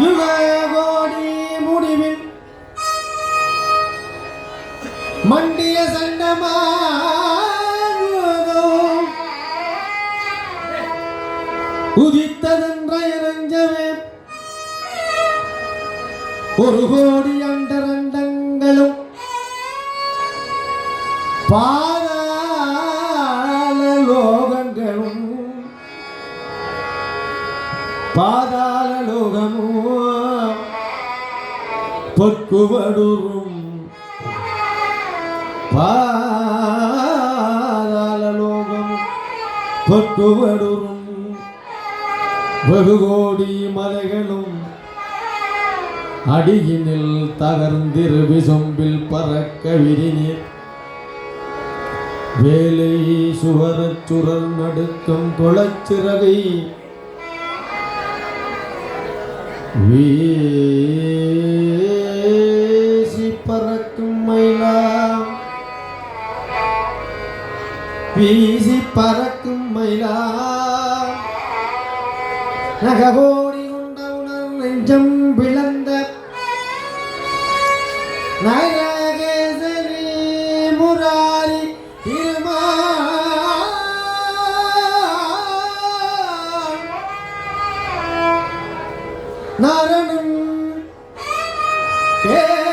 யுகோடி முடிவில் மண்டிய சண்டமா உதித்ததென்ற இறஞ்சவே ஒரு கோடி அண்டரண்டங்களும் பாதி പാതാളലോകമോ? പൊക്കുവടുറും. പാതാളലോകം പൊക്കുവടുറും. ബഹുകോടി മലകളും അടിയിനിൽ തകർന്നിരുവി സൊമ്പിൽ പറക്ക വിരിഞ്ഞ് വേലൈ സുവറച്ചുറന്നടുക്കം തുളച്ചിറവി வீசி பறக்கும் மயிலா வீசி பறக்கும் மயிலா நகவோடி கொண்ட உணர் நெஞ்சம் விளந்த. நரகேசரி നാരണൻ കേസവൻ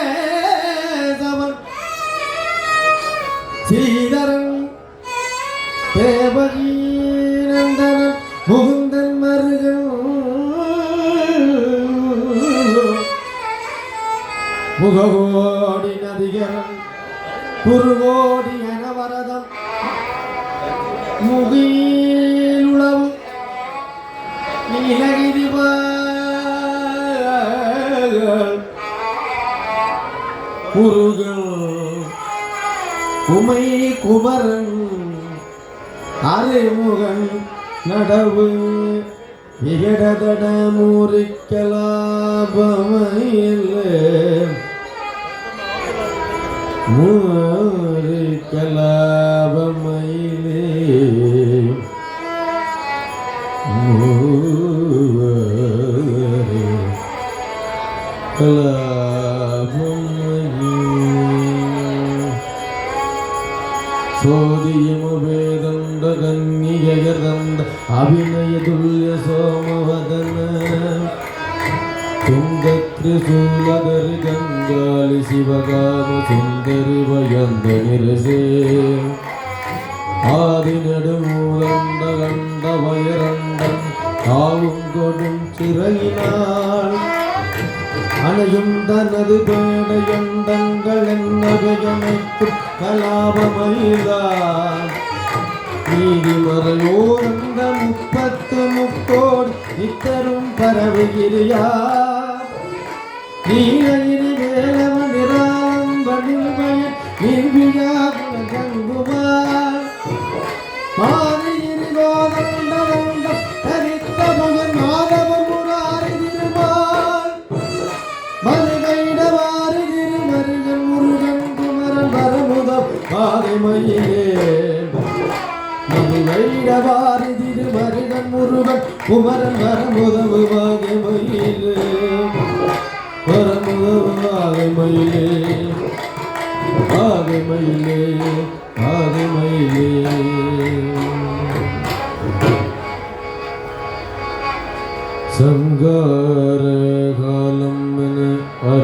ശ്രീധരൻ. ദേവകീനന്ദനൻ. മുകുന്ദൻ മരുകൻ മുഖകോടി നദികരൻ. കുറുകോടി അനവരതം മുഖീ முருகன் உமை குமரன் அரைமுகன் நடவு விகடதட மூரிக்கலாபமையில்லை மூரிக்கலாபமையிலே மூவரே கலாபமையிலே சோதியமுவேதந்த கன்னியகர்தந்த அபிநய துல்லிய சோமவதன துங்க திரிசூலதரி கங்காளி சிவகாம சுந்தரி வயந்த நிரசே ஆதி நெடுமூலந்த கண்ட வயரண்டன் காவும் கொடும் சிறையினாள் அணையும் தனது பேடையண்டங்கள் முப்பத்து முக்கோடி இத்தரும் பரவுகிறியா நீலகிரி வேலவன் நிராம்பனில் பாதைமையிலே மருகைடவாறு திருமருகன் முருகன் குமரன் வரமுதவு பாகைமையிலே வரமுதவு பாகைமையிலே பாகைமையிலே பாகைமையிலே சங்கார காலம் என